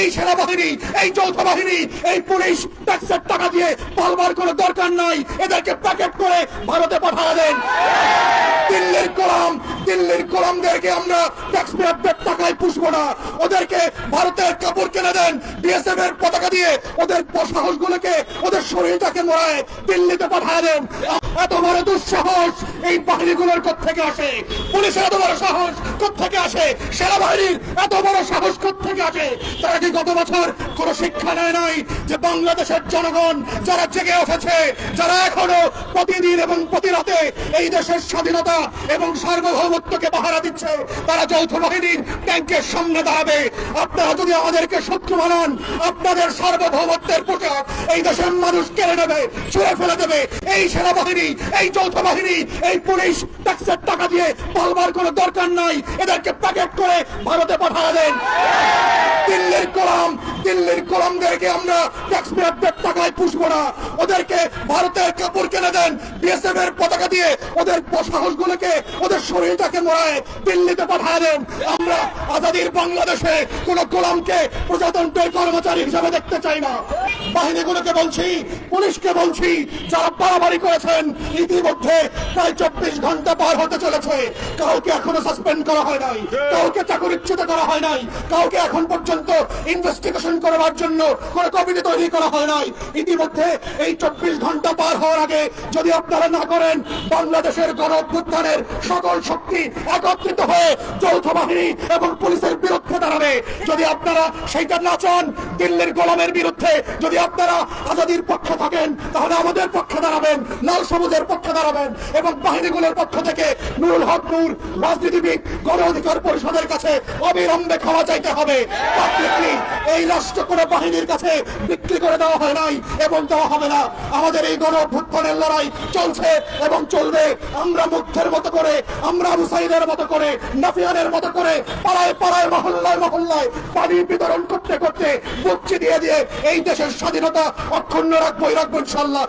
এই সেনাবাহিনী, এই যৌথ বাহিনী এই পুলিশ ট্যাক্সের টাকা দিয়ে পালবার কোনো দরকার নাই। এদেরকে প্যাকেট করে ভারতে পাঠিয়ে দেন। দিল্লির গোলাম, দিল্লির গোলামদেরকে আমরা ট্যাক্স পেয়ারদের টাকায় পুষবো না। ওদেরকে ভারতের কাপড় কিনে দেন বিএসএফ এর পতাকা দিয়ে ওদের সাহস গুলোকে ওদের শরীরটাকে মরায় দিল্লিতে পাঠিয়ে দেন। এত বড় দুঃসাহস এই বাহিনীগুলোর থেকে আসে? পুলিশের এত বড় সাহস সেনাবাহিনীর এত বড় সাহস থেকে আসে? তারা কি গত বছর কোনো শিক্ষা নেয় নাই যে বাংলাদেশের জনগণ যারা জেগে উঠেছে, যারা এখনও প্রতিদিন এবং প্রতি রাতে এই দেশের স্বাধীনতা এবং সার্বভৌমত্বকে পাহারা দিচ্ছে, তারা যৌথ বাহিনীর ট্যাঙ্কের সামনে দাঁড়াবে। আপনারা যদি আমাদেরকে শত্রু বানান, আপনাদের সার্বভৌমত্বের পোশাক এই দেশের মানুষ কেড়ে নেবে, ছুঁড়ে ফেলে দেবে। এই সেনাবাহিনী, এই যৌথ বাহিনী, এই পুলিশ ট্যাক্সের টাকা দিয়ে পালবার কোনো দরকার নাই। এদেরকে প্যাকেট করে ভারতে পাঠিয়ে দেন। দিল্লির গোলাম দিল্লির গোলামদেরকে আমরা ট্যাক্স পেয়ারদের টাকায় পুষবো না। ওদেরকে ভারতের কাপড় কিনে দেন বিএসএফ এর পতাকা দিয়ে ওদের সাহস গুলোকে ওদের শরীরটাকে মরায় দিল্লিতে পাঠিয়ে দেন। আমরা আজাদির বাংলাদেশে কোন গোলামকে প্রজাতন্ত্রের কর্মচারী হিসাবে দেখতে চাই না। বাহিনীগুলোকে বলছি, পুলিশকে বলছি, যারা বাড়াবাড়ি করেছেন, ইতিমধ্যে প্রায় চব্বিশ ঘণ্টা পার হতে চলেছে। কাউকে এখনও সাসপেন্ড করা হয় নাই। কাউকে চাকরিচ্যুত করা হয় নাই। কাউকে এখন পর্যন্ত ইনভেস্টিগেশন করার জন্য কোন কমিটি তৈরি করা হয় নাই। ইতিমধ্যে এই চব্বিশ ঘণ্টা পার হওয়ার আগে যদি আপনারা না করেন, বাংলাদেশের গণ অভ্যুত্থানের সকল শক্তি একত্রিত হয়ে যৌথ বাহিনী এবং পুলিশের বিরুদ্ধে দাঁড়াবে। যদি আপনারা সেইটা না চান, দিল্লির গোলামের বিরুদ্ধে যদি আপনারা আজাদির পক্ষে থাকেন, তাহলে আমাদের পক্ষে দাঁড়াবেন, লাল সবুজের পক্ষে দাঁড়াবেন এবং বাহিনীগুলোর পক্ষ থেকে নুরুল হক নূর, রাজনীতিবিদ, গণ অধিকার পরিষদের কাছে অবিলম্বে ক্ষমা চাইতে হবে। এই রাষ্ট্র কোনো বাহিনীর কাছে বিক্রি করে দেওয়া হয় নাই এবং দেওয়া হবে না? আমাদের এই গণ অভ্যুত্থানের লড়াই চলছে এবং চলবে। আমরা মুগ্ধের মতো করে, আমরা মুসাইদের মতো করে, নাফিয়ানের মতো করে পাড়ায় পাড়ায়, মহল্লায় মহল্লায় পানি বিতরণ করতে করতে বুকচি দিয়ে দিয়ে এই দেশের স্বাধীনতা অক্ষুণ্ণ রাখব রাখব ইনশাল্লাহ